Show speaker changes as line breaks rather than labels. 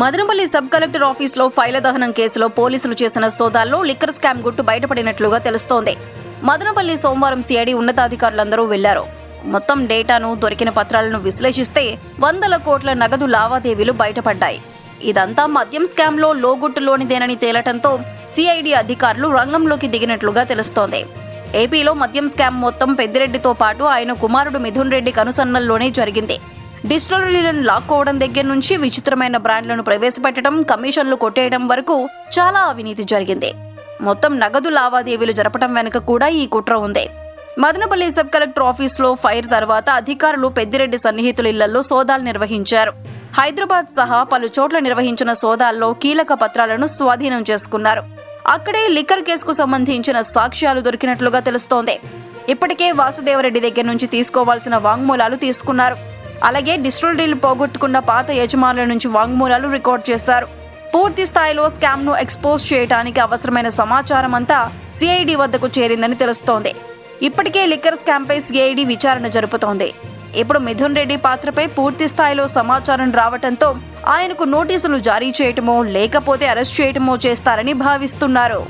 Madanapalle sub collector ఆఫీసులో ఫైల దహనం కేసులో పోలీసులు చేసిన సోదాల్లో లిక్కర్ స్కామ్ గుట్టు బయటపడినట్లుగా తెలుస్తోంది. మదనపల్లి సోమవారం సిఐడి ఉన్నతాధికారులందరూ వెళ్ళారు. మొత్తం డేటాను దొరికిన పత్రాలను విశ్లేషిస్తే వందల కోట్ల నగదు లావాదేవీలు బయటపడ్డాయి. ఇదంతా మద్యం స్కామ్లో లోగుట్టులోనిదేనని తేలటంతో సిఐడి అధికారులు రంగంలోకి దిగినట్లుగా తెలుస్తోంది. ఏపీలో మద్యం స్కామ్ మొత్తం పెద్దిరెడ్డితో పాటు ఆయన కుమారుడు మిథున్ రెడ్డి కనుసన్నల్లోనే జరిగింది. డిస్టిలరీలను లాక్కోవడం దగ్గర నుంచి విచిత్రమైన బ్రాండ్లను ప్రవేశపెట్టడం కమిషన్లు కొట్టేయడం వరకు చాలా అవినీతి జరిగింది. మొత్తం నగదు లావాదేవీలు జరపడం వెనుక కూడా ఈ కుట్ర ఉంది. మదనపల్లి సబ్ కలెక్టర్ ఆఫీస్లో ఫైర్ తర్వాత అధికారులు పెద్దిరెడ్డి సన్నిహితుల ఇళ్ళలో సోదాలు నిర్వహించారు. హైదరాబాద్ సహా పలు చోట్ల నిర్వహించిన సోదాల్లో కీలక పత్రాలను స్వాధీనం చేసుకున్నారు. అక్కడే లిక్కర్ కేసుకు సంబంధించిన సాక్ష్యాలు దొరికినట్లుగా తెలుస్తోంది. ఇప్పటికే వాసుదేవరెడ్డి దగ్గర నుంచి తీసుకోవాల్సిన వాంగ్మూలాలు తీసుకున్నారు. అలాగే డిస్టిలరీలు పోగొట్టుకున్న పాత యజమానుల నుంచి వాంగ్మూలాలు రికార్డ్ చేశారు పూర్తి స్థాయిలో స్కామ్ను ఎక్స్పోజ్ చేయడానికి అవసరమైన సమాచారం అంతా సిఐడి వద్దకు చేరిందని తెలుస్తోంది. ఇప్పటికే లిక్కర్ స్కామ్ పై సిఐడి విచారణ జరుపుతోంది. ఇప్పుడు మిథున్ రెడ్డి పాత్రపై పూర్తి స్థాయిలో సమాచారం రావటంతో ఆయనకు నోటీసులు జారీ చేయటమో లేకపోతే అరెస్ట్ చేయటమో చేస్తారని భావిస్తున్నారు.